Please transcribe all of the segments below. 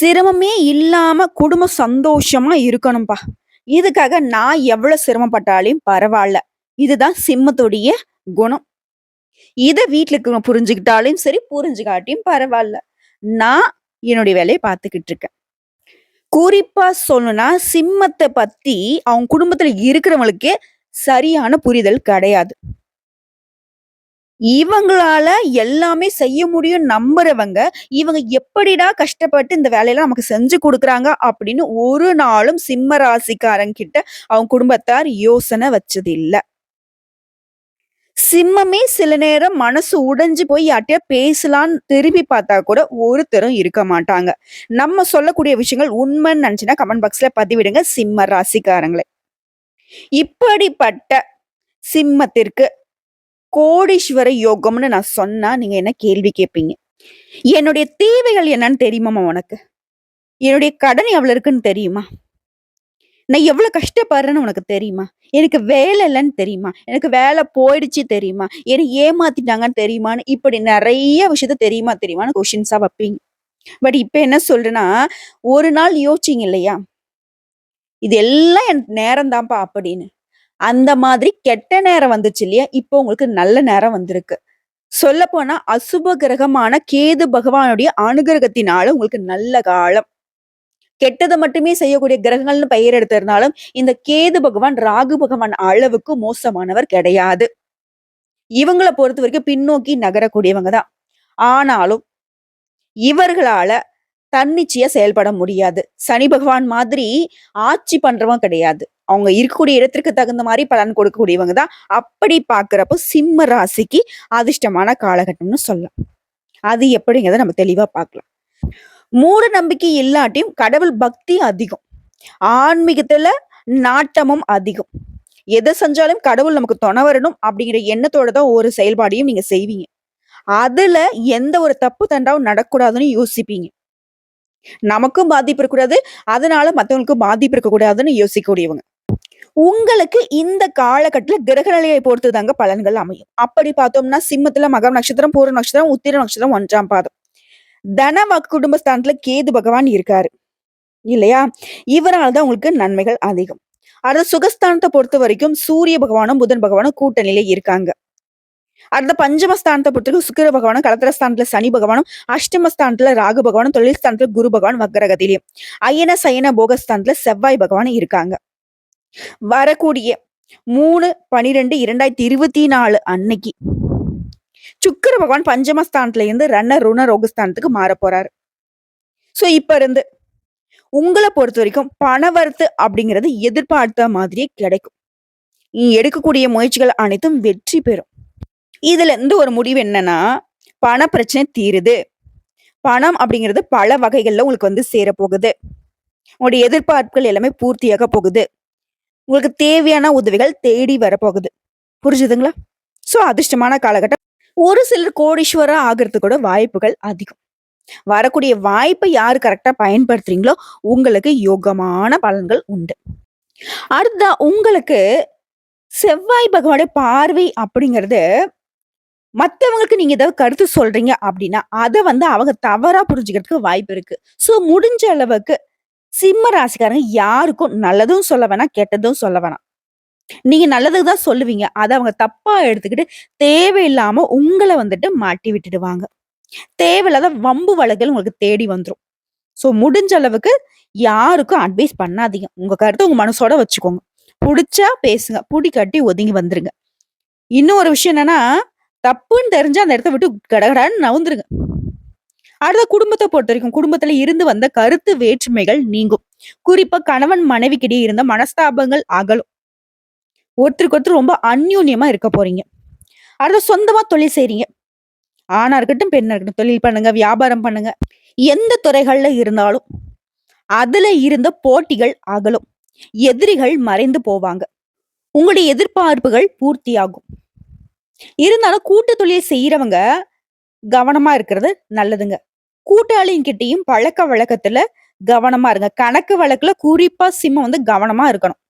சிரமமே இல்லாம குடும்பம் சந்தோஷமா இருக்கணும்பா. இதுக்காக நான் எவ்வளவு சிரமப்பட்டாலும் பரவாயில்ல இதுதான் சிம்மத்துடைய குணம். இதை வீட்டில் இருக்கிறவங்க சரி, புரிஞ்சுக்காட்டியும் பரவாயில்ல நான் என்னுடைய வேலையை பார்த்துக்கிட்டு இருக்கேன். குறிப்பா சொல்லணும்னா, சிம்மத்தை பத்தி அவங்க குடும்பத்துல இருக்கிறவங்களுக்கே சரியான புரிதல் கிடையாது. இவங்களால எல்லாமே செய்ய முடியும் நம்புறவங்க, இவங்க எப்படிடா கஷ்டப்பட்டு இந்த வேலையெல்லாம் நமக்கு செஞ்சு கொடுக்குறாங்க அப்படின்னு ஒரு நாளும் சிம்ம ராசிக்காரங்க கிட்ட அவங்க குடும்பத்தார் யோசனை வச்சது இல்லை சிம்மமே சில நேரம் மனசு உடைஞ்சு போய் யார்ட்டயோ பேசலான்னு திரும்பி பார்த்தா கூட ஒருத்தரும் இருக்க மாட்டாங்க. நம்ம சொல்லக்கூடிய விஷயங்கள் உண்மைன்னு நினைச்சுன்னா கமெண்ட் பாக்ஸ்ல பதிவிடுங்க சிம்ம ராசிக்காரங்களே. இப்படிப்பட்ட சிம்மத்திற்கு கோடீஸ்வர யோகம்னு நான் சொன்னா நீங்க என்ன கேள்வி கேட்பீங்க? என்னுடைய தேவைகள் என்னன்னு தெரியுமாமா உனக்கு? என்னுடைய கடன் எவ்வளவு இருக்குன்னு தெரியுமா? நான் எவ்வளவு கஷ்டப்படுறேன்னு உனக்கு தெரியுமா? எனக்கு வேலை இல்லைன்னு தெரியுமா? எனக்கு வேலை போயிடுச்சு தெரியுமா? என்னை ஏமாத்திட்டாங்கன்னு தெரியுமான்னு இப்படி நிறைய விஷயத்த தெரியுமா தெரியுமான்னு கொஷின்ஸா வைப்பீங்க. பட் இப்ப என்ன சொல்றேன்னா, ஒரு நாள் யோசிச்சிங்க இல்லையா? இது எல்லாம் என் நேரம் தான்ப்பா அப்படின்னு. அந்த மாதிரி கெட்ட நேரம் வந்துச்சு இல்லையா? இப்போ உங்களுக்கு நல்ல நேரம் வந்திருக்கு. சொல்லப்போனா அசுப கிரகமான கேது பகவானுடைய அனுகிரகத்தினால உங்களுக்கு நல்ல காலம். கெட்டதை மட்டுமே செய்யக்கூடிய கிரகங்கள்னு பெயர் எடுத்திருந்தாலும், இந்த கேது பகவான், ராகு பகவான் அளவுக்கு மோசமானவர் கிடையாது. இவங்களை பொறுத்த வரைக்கும் பின்னோக்கி நகரக்கூடியவங்க தான். ஆனாலும், இவர்களால தன்னிச்சையா செயல்பட முடியாது. சனி பகவான் மாதிரி ஆட்சி பண்றவன் கிடையாது. அவங்க இருக்கக்கூடிய இடத்திற்கு தகுந்த மாதிரி பலன் கொடுக்கக்கூடியவங்க தான். அப்படி பார்க்கிறப்போ சிம்ம ராசிக்கு அதிர்ஷ்டமான காலகட்டம்னு சொல்லலாம். அது எப்படிங்கிறத நம்ம தெளிவா பார்க்கலாம். மூட நம்பிக்கை இல்லாட்டியும் கடவுள் பக்தி அதிகம். ஆன்மீகத்துல நாட்டமும் அதிகம். எதை செஞ்சாலும் கடவுள் நமக்கு துணை வரணும் அப்படிங்கிற எண்ணத்தோட தான் ஒரு செயல்பாடையும் நீங்க செய்வீங்க. அதுல எந்த ஒரு தப்பு தண்டாவும் நடக்கக்கூடாதுன்னு யோசிப்பீங்க. நமக்கும் பாதிப்பு இருக்கக்கூடாது. அதனால மற்றவங்களுக்கும் பாதிப்பு இருக்கக்கூடாதுன்னு யோசிக்கக்கூடியவங்க. உங்களுக்கு இந்த காலகட்டத்துல கிரக நிலையை பொறுத்து தாங்க பலன்கள் அமையும். அப்படி பார்த்தோம்னா சிம்மத்துல மகம் நட்சத்திரம், பூர நட்சத்திரம், உத்திர நட்சத்திரம் ஒன்றாம் பாதம். தன குடும்பஸ்தானத்துல கேது பகவான் இருக்காரு. இல்லையா? இவரால் தான் உங்களுக்கு நன்மைகள் அதிகம். அடுத்த சுகஸ்தானத்தை பொறுத்த வரைக்கும் சூரிய பகவானும், புதன் பகவானும் கூட்டணியில இருக்காங்க. அடுத்த பஞ்சமஸ்தானத்தை பொறுத்தவரைக்கும் சுக்கிர பகவானும், களத்திரஸ்தானத்துல சனி பகவானும், அஷ்டமஸ்தானத்துல ராகு பகவானும், தொழில் ஸ்தானத்துல குரு பகவான் வக்ரகதியிலயும். அயன, சயன, போகஸ்தானத்துல செவ்வாய் பகவான் இருக்காங்க. வரக்கூடிய 3/12/2024 அன்னைக்கு சுக்கிர பகவான் பஞ்சமஸ்தானத்துல இருந்து ரண, ருண, ரோகஸ்தானத்துக்கு மாறப் போறாரு. சோ இப்ப இருந்து உங்களை பொறுத்த வரைக்கும் பணவரத்து அப்படிங்கிறது எதிர்பார்த்த மாதிரியே கிடைக்கும். நீ எடுக்கக்கூடிய முயற்சிகள் அனைத்தும் வெற்றி பெறும். இதுல இருந்து ஒரு முடிவு என்னன்னா, பண பிரச்சனை தீருது. பணம் அப்படிங்கிறது பல வகைகளில் உங்களுக்கு வந்து சேரப்போகுது. உங்களுடைய எதிர்பார்ப்புகள் எல்லாமே பூர்த்தியாக போகுது. உங்களுக்கு தேவையான உதவிகள் தேடி வரப்போகுது. புரிஞ்சுதுங்களா? ஸோ அதிர்ஷ்டமான காலகட்டம். ஒரு சிலர் கோடீஸ்வரா ஆகிறது கூட வாய்ப்புகள் அதிகம். வரக்கூடிய வாய்ப்பை யார் கரெக்டாக பயன்படுத்துறீங்களோ, உங்களுக்கு யோகமான பலன்கள் உண்டு. அடுத்ததா உங்களுக்கு செவ்வாய் பகவானுடைய பார்வை அப்படிங்கிறது, மற்றவங்களுக்கு நீங்க ஏதாவது கருத்து சொல்றீங்க அப்படின்னா, அதை வந்து அவங்க தவறா புரிஞ்சுக்கிறதுக்கு வாய்ப்பு இருக்கு. ஸோ முடிஞ்ச அளவுக்கு சிம்ம ராசிக்காரங்க யாருக்கும் நல்லதும் சொல்ல வேணாம், கெட்டதும் சொல்ல வேணாம். நீங்க நல்லதுக்கு தான் சொல்லுவீங்க. அதை அவங்க தப்பா எடுத்துக்கிட்டு தேவையில்லாம உங்களை வந்துட்டு மாட்டி விட்டுடுவாங்க. தேவையில்லாத வம்பு வழக்குகள் உங்களுக்கு தேடி வந்துடும் ஸோ முடிஞ்ச அளவுக்கு யாருக்கும் அட்வைஸ் பண்ணாதீங்க. உங்க கருத்தை உங்க மனசோட வச்சுக்கோங்க. பிடிச்சா பேசுங்க. புடிக்காட்டி ஒதுங்கி வந்துருங்க. இன்னும் ஒரு விஷயம் என்னன்னா, தப்புன்னு தெரிஞ்சு அந்த இடத்த விட்டு கடகடான்னு நவுந்துருங்க. அடுத்த குடும்பத்தை பொறுத்த வரைக்கும் குடும்பத்துல இருந்து வந்த கருத்து வேற்றுமைகள் நீங்கும். குறிப்பா கணவன் மனைவிக்கிடையே இருந்த மனஸ்தாபங்கள் அகலும். ஒருத்தருக்கு ஒருத்தர் ரொம்ப அந்யூன்யமா இருக்க போறீங்க. அடுத்த சொந்தமா தொழில் செய்றீங்க. ஆணா இருக்கட்டும், பெண்ணா இருக்கட்டும். தொழில் பண்ணுங்க, வியாபாரம் பண்ணுங்க. எந்த துறைகள்ல இருந்தாலும், அதுல இருந்த போட்டிகள் அகலும். எதிரிகள் மறைந்து போவாங்க. உங்களுடைய எதிர்பார்ப்புகள் பூர்த்தியாகும். இருந்தாலும் கூட்டு தொழில் செய்யறவங்க கவனமா இருக்கிறது நல்லதுங்க. கூட்டாளிங்கிட்டையும் பழக்க வழக்கத்துல கவனமா இருங்க. கணக்கு வழக்குல குறிப்பா சிம்மம் வந்து கவனமா இருக்கணும்.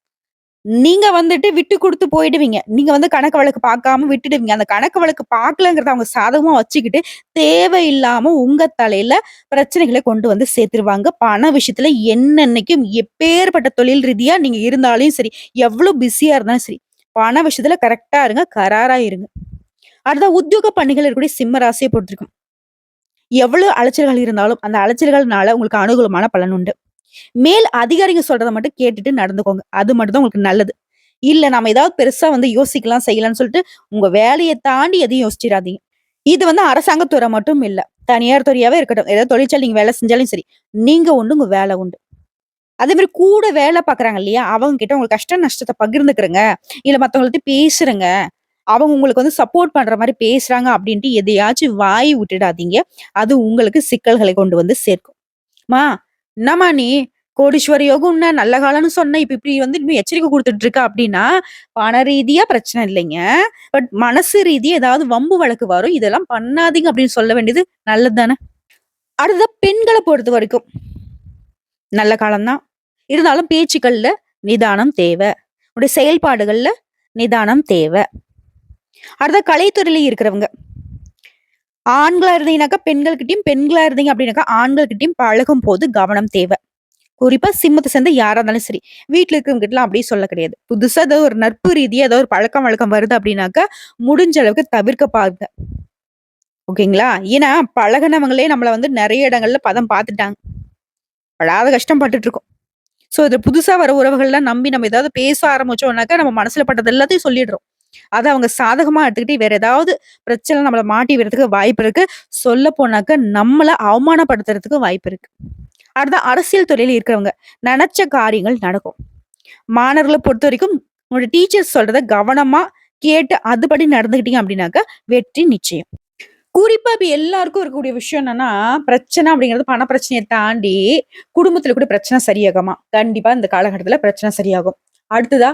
நீங்க வந்துட்டு விட்டு கொடுத்து போயிடுவீங்க. நீங்க வந்து கணக்கு வழக்கு பார்க்காம விட்டுடுவீங்க. அந்த கணக்கு வழக்கு பார்க்கலங்கிறத அவங்க சாதகமா வச்சுக்கிட்டு, தேவையில்லாம உங்க தலையில பிரச்சனைகளை கொண்டு வந்து சேர்த்துருவாங்க. பண விஷயத்துல என்னென்னைக்கும் எப்பேர்ப்பட்ட தொழில் ரீதியா நீங்க இருந்தாலும் சரி, எவ்வளவு பிஸியா இருந்தாலும் சரி, பண விஷயத்துல கரெக்டா இருங்க. கராரா இருங்க. அடுத்த உத்தியோக பணிகள் இருக்கக்கூடிய சிம்ம ராசியை பொறுத்திருக்கும். எவ்வளவு அலைச்சல்கள் இருந்தாலும், அந்த அலைச்சல்கள்னால உங்களுக்கு அனுகூலமான பலன் உண்டு. மேல் அதிகாரிங்க சொல்றதை மட்டும் கேட்டுட்டு நடந்துக்கோங்க. அது மட்டும் தான் உங்களுக்கு நல்லது. இல்ல நம்ம ஏதாவது பெருசா வந்து யோசிக்கலாம், செய்யலாம்னு சொல்லிட்டு, உங்க வேலையை தாண்டி எதையும் யோசிச்சிடாதீங்க இது வந்து அரசாங்கத்துறை மட்டும் இல்ல. தனியார் துறையாவே இருக்கட்டும். ஏதாவது தொழிற்சாலை நீங்க வேலை செஞ்சாலும் சரி, நீங்க உண்டு, உங்க வேலை உண்டு. அதே மாதிரி கூட வேலை பார்க்குறாங்க இல்லையா? அவங்க கிட்ட உங்களுக்கு கஷ்ட நஷ்டத்தை பகிர்ந்துக்கிறங்க. இல்ல மத்தவங்கள்ட்ட பேசுறங்க. அவங்க உங்களுக்கு வந்து சப்போர்ட் பண்ற மாதிரி பேசுறாங்க அப்படின்ட்டு எதையாச்சும் வாய் விட்டுடாதீங்க. அது உங்களுக்கு சிக்கல்களை கொண்டு வந்து சேர்க்கும். மா என்னம்மா நீ கோடீஸ்வர யோகம்ன நல்ல காலம்னு சொன்ன. இப்ப இப்படி வந்து இன்னும் எச்சரிக்கை கொடுத்துட்டு இருக்க" அப்படின்னா பண ரீதியா பிரச்சனை இல்லைங்க. பட் மனசு ரீதியா ஏதாவது வம்பு வழக்கு வரும். இதெல்லாம் பண்ணாதீங்க அப்படின்னு சொல்ல வேண்டியது நல்லது தானே. அதுதான் பெண்களை பொறுத்த வரைக்கும் நல்ல காலம்தான் இருந்தாலும் பேச்சுக்கள்ல நிதானம் தேவை உடைய செயல்பாடுகள்ல நிதானம் தேவை அடுத்த கலைத்துறையில இருக்கிறவங்க. ஆண்களா இருந்தீங்கனாக்கா பெண்கள்கிட்டயும், பெண்களா இருந்தீங்க அப்படின்னாக்கா ஆண்கள்கிட்டயும் பழகும்போது கவனம் தேவை குறிப்பா சிம்மத்தை சேர்ந்த யாரா இருந்தாலும் சரி, வீட்டில் இருக்கிறவங்க கிட்டலாம் அப்படியே சொல்ல கிடையாது. புதுசா ஏதோ ஒரு நட்பு ரீதியா ஏதோ ஒரு பழக்கம் வழக்கம் வருது அப்படின்னாக்கா முடிஞ்ச அளவுக்கு தவிர்க்க பாருங்க. ஓகேங்களா? ஏன்னா பழகுனவங்களே நம்மள வந்து நிறைய இடங்கள்ல பதம் பார்த்துட்டாங்க. படாத கஷ்டம் பட்டுட்டு இருக்கோம். ஸோ இது புதுசாக வர உறவுகள்லாம் நம்பி நம்ம ஏதாவது பேச ஆரம்பிச்சோம்னாக்கா, நம்ம மனசில் பட்டது எல்லாத்தையும் சொல்லிடுறோம். அதை அவங்க சாதகமாக எடுத்துக்கிட்டு வேற ஏதாவது பிரச்சனை நம்மளை மாட்டி விடுறதுக்கு வாய்ப்பு இருக்கு. சொல்ல போனாக்கா நம்மளை அவமானப்படுத்துறதுக்கு வாய்ப்பு இருக்கு. அடுத்த அரசியல் துறையில் இருக்கிறவங்க. நினைச்ச காரியங்கள் நடக்கும். மாணவர்களை பொறுத்த வரைக்கும் உங்களோட டீச்சர்ஸ் சொல்றத கவனமா கேட்டு அதுபடி நடந்துக்கிட்டீங்க அப்படின்னாக்க வெற்றி நிச்சயம். குறிப்பா இப்ப எல்லாருக்கும் இருக்கக்கூடிய விஷயம் என்னன்னா, பிரச்சனை அப்படிங்கிறது பண பிரச்சனையை தாண்டி, குடும்பத்துல கூட பிரச்சனை சரியாகுமா? கண்டிப்பா இந்த காலகட்டத்துல பிரச்சனை சரியாகும். அடுத்ததா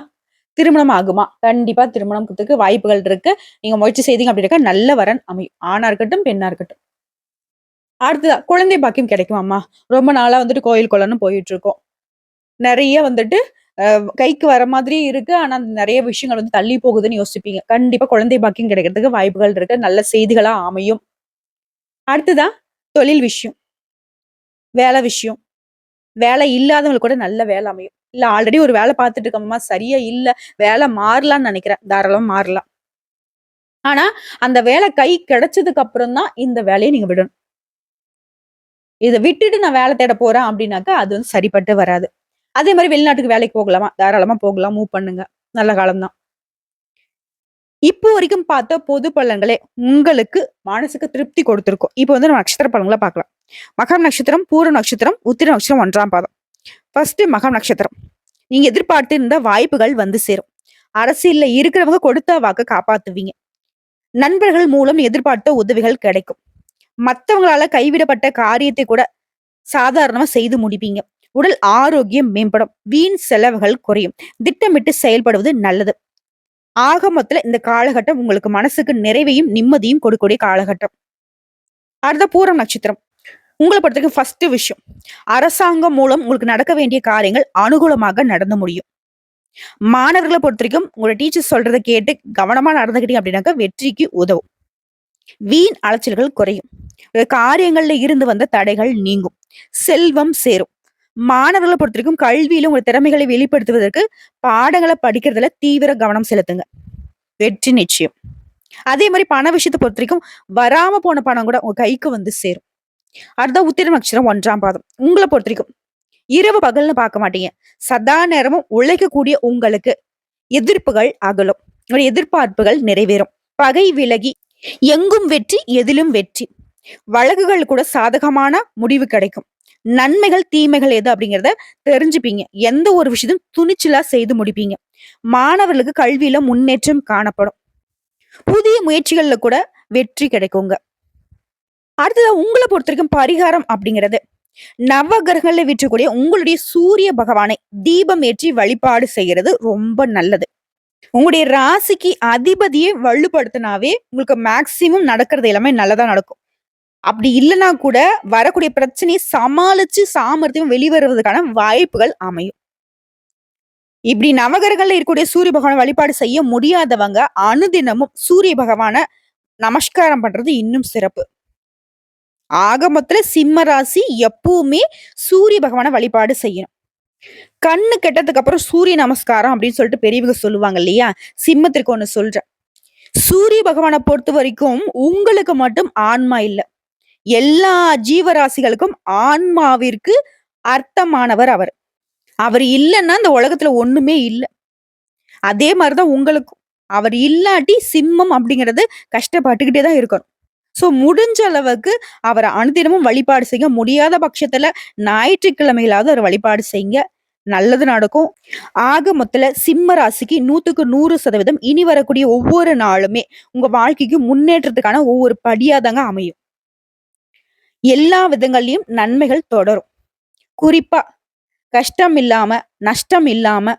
திருமணம் ஆகுமா? கண்டிப்பா திருமணத்துக்கு வாய்ப்புகள் இருக்கு. நீங்க முயற்சி செய்தீங்க அப்டின்னாக்கா நல்ல வரன் அமையும். ஆணா இருக்கட்டும், பெண்ணா இருக்கட்டும். அடுத்ததா குழந்தை பாக்கியம் கிடைக்குமாம்மா? ரொம்ப நாளா வந்துட்டு கோயில் குளம்னு போயிட்டு இருக்கோம். நிறைய வந்துட்டு கைக்கு வர மாதிரி இருக்கு. ஆனா நிறைய விஷயங்கள் வந்து தள்ளி போகுதுன்னு யோசிப்பீங்க. கண்டிப்பா குழந்தை பாக்கியம் கிடைக்கிறதுக்கு வாய்ப்புகள் இருக்கு. நல்ல செய்திகளா அமையும். அடுத்ததா தொழில் விஷயம். வேலை விஷயம். வேலை இல்லாதவங்களுக்கு கூட நல்ல வேலை அமையும். இல்ல ஆல்ரெடி ஒரு வேலை பார்த்துட்டு இருக்கோம்மா, சரியா இல்ல. வேலை மாறலாம்னு நினைக்கிறேன் தாராளமா மாறலாம். ஆனா, அந்த வேலை கை கிடைச்சதுக்கு அப்புறம் தான் இந்த வேலையை நீங்க விடணும். இதை விட்டுட்டு நான் வேலை தேட போறேன் அப்படின்னாக்கா அது வந்து சரிப்பட்டு வராது. அதே மாதிரி வெளிநாட்டுக்கு வேலைக்கு போகலாமா? தாராளமா போகலாம். மூவ் பண்ணுங்க. நல்ல காலம் தான். இப்போ வரைக்கும் பார்த்த பொது பலன்களே உங்களுக்கு மனசுக்கு திருப்தி கொடுத்துருக்கும் இப்போ வந்து நம்ம நட்சத்திர பலன்களை பார்க்கலாம். மகம் நட்சத்திரம், பூர நட்சத்திரம், உத்திர நட்சத்திரம் ஒன்றாம் பாதம். ஃபர்ஸ்ட் மகம் நட்சத்திரம். நீங்க எதிர்பார்த்து இருந்த வாய்ப்புகள் வந்து சேரும். அரசியல்ல இருக்கிறவங்க கொடுத்த வாக்க காப்பாத்துவீங்க. நண்பர்கள் மூலம் எதிர்பார்த்த உதவிகள் கிடைக்கும். மத்தவங்களால கைவிடப்பட்ட காரியத்தை கூட சாதாரணமா செய்து முடிப்பீங்க. உடல் ஆரோக்கியம் மேம்படும். வீண் செலவுகள் குறையும். திட்டமிட்டு செயல்படுவது நல்லது. ஆக மொத்தல இந்த காலகட்டம் உங்களுக்கு மனசுக்கு நிறைவையும், நிம்மதியும் கொடுக்கக்கூடிய காலகட்டம். அடுத்த பூரம் நட்சத்திரம். உங்களை பொறுத்தவரைக்கும் ஃபர்ஸ்ட் விஷயம். அரசாங்கம் மூலம் உங்களுக்கு நடக்க வேண்டிய காரியங்கள் அனுகூலமாக நடந்து முடியும். மாணவர்கள பொறுத்தவரைக்கும் உங்களோட டீச்சர் சொல்றதை கேட்டு கவனமா நடந்துக்கிட்டீங்க அப்படின்னாக்கா வெற்றிக்கு உதவும். வீண் அலைச்சல்கள் குறையும். காரியங்கள்ல இருந்து வந்த தடைகள் நீங்கும். செல்வம் சேரும். மாணவர்கள பொறுத்தவரைக்கும் கல்வியில உங்க திறமைகளை வெளிப்படுத்துவதற்கு பாடங்களை படிக்கிறதுல தீவிர கவனம் செலுத்துங்க. வெற்றி நிச்சயம். அதே மாதிரி பண விஷயத்த பொறுத்தவரைக்கும் வராம போன பணம் கூட உங்க கைக்கு வந்து சேரும். அடுத்த உத்திரம் அக்ஷரம் ஒன்றாம் பாதம். உங்கள பொறுத்தவரைக்கும் இரவு பகல்னு பார்க்க மாட்டீங்க. சதா நேரமும் உழைக்கக்கூடிய உங்களுக்கு எதிர்ப்புகள் அகலும். உங்களுடைய எதிர்பார்ப்புகள் நிறைவேறும். பகை விலகி எங்கும் வெற்றி, எதிலும் வெற்றி. வழக்குகள் கூட சாதகமான முடிவு கிடைக்கும். நன்மைகள், தீமைகள் எது அப்படிங்கிறத தெரிஞ்சுப்பீங்க. எந்த ஒரு விஷயத்தையும் துணிச்சலா செய்து முடிப்பீங்க. மாணவர்களுக்கு கல்வியில முன்னேற்றம் காணப்படும். புதிய முயற்சிகள்ல கூட வெற்றி கிடைக்குங்க. அடுத்ததா பொறுத்த வரைக்கும் பரிகாரம் அப்படிங்கிறது நவகிரகங்களில் விற்றக்கூடிய உங்களுடைய சூரிய பகவானை தீபம் ஏற்றி வழிபாடு செய்யறது ரொம்ப நல்லது. உங்களுடைய ராசிக்கு அதிபதியை வலுப்படுத்தினாவே உங்களுக்கு மேக்ஸிமம் நடக்கிறது எல்லாமே நல்லதா நடக்கும். அப்படி இல்லைன்னா கூட வரக்கூடிய பிரச்சனையை சமாளிச்சு சாமர்த்தியம் வெளிவருவதற்கான வாய்ப்புகள் அமையும். இப்படி நவகிரகங்கள்ல இருக்கக்கூடிய சூரிய பகவான் வழிபாடு செய்ய முடியாதவங்க அனுதினமும் சூரிய பகவான நமஸ்காரம் பண்றது இன்னும் சிறப்பு. ஆக மொத்தத்துல சிம்ம ராசி எப்பவுமே சூரிய பகவான வழிபாடு செய்யணும். கண்ணு கெட்டதுக்கு அப்புறம் சூரிய நமஸ்காரம் அப்படின்னு சொல்லிட்டு பெரியவங்க சொல்லுவாங்க இல்லையா? சிம்மத்திற்கு ஒண்ணு சொல்றேன். சூரிய பகவானை பொறுத்த வரைக்கும் உங்களுக்கு மட்டும் ஆன்மா இல்லை எல்லா ஜீவராசிகளுக்கும் ஆன்மாவிற்கு அர்த்தமானவர் அவர். அவர் இல்லைன்னா இந்த உலகத்துல ஒண்ணுமே இல்லை அதே மாதிரிதான் தான் உங்களுக்கும். அவர் இல்லாட்டி சிம்மம் அப்படிங்கிறது கஷ்டப்பட்டுக்கிட்டே தான் இருக்கணும். ஸோ முடிஞ்ச அளவுக்கு அவரை அனுதினமும் வழிபாடு செய்ய முடியாத பட்சத்துல ஞாயிற்றுக்கிழமையிலாவது அவர் வழிபாடு செய்யுங்க. நல்லது நடக்கும். ஆக மொத்தல சிம்ம ராசிக்கு 100க்கு 100% இனி வரக்கூடிய ஒவ்வொரு நாளுமே உங்க வாழ்க்கைக்கு முன்னேற்றத்துக்கான ஒவ்வொரு படியாதாங்க அமையும். எல்லா விதங்கள்லையும் நன்மைகள் தொடரும். குறிப்பா கஷ்டம் இல்லாம, நஷ்டம் இல்லாம,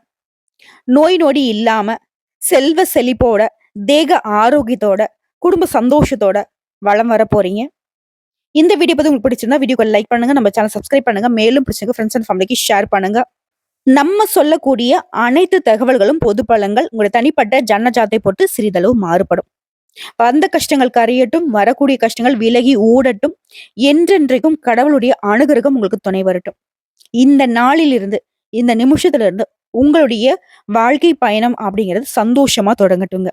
நோய் நொடி இல்லாம, செல்வ செழிப்போட, தேக ஆரோக்கியத்தோட, குடும்ப சந்தோஷத்தோட வளம் வர போறீங்க. இந்த வீடியோ பத்தி உங்களுக்கு பிடிச்சிருந்தா வீடியோக்கு லைக் பண்ணுங்க. நம்ம சேனல் சப்ஸ்கிரைப் பண்ணுங்க. மேலும் பிடிச்சிருந்தா ஃப்ரெண்ட்ஸ் அண்ட் ஃபேமிலிக்கு ஷேர் பண்ணுங்க. நம்ம சொல்லக்கூடிய அனைத்து தகவல்களும் பொது பலங்கள் உங்களுடைய தனிப்பட்ட ஜன்ன போட்டு சிறிதளவு மாறுபடும். வந்த கஷ்டங்கள் கரையட்டும். வரக்கூடிய கஷ்டங்கள் விலகி ஓடட்டும். என்றென்றைக்கும் கடவுளுடைய அனுகிரகம் உங்களுக்கு துணை வரட்டும். இந்த நாளிலிருந்து, இந்த நிமிஷத்துல இருந்து உங்களுடைய வாழ்க்கை பயணம் அப்படிங்கிறது சந்தோஷமா தொடங்கட்டுங்க.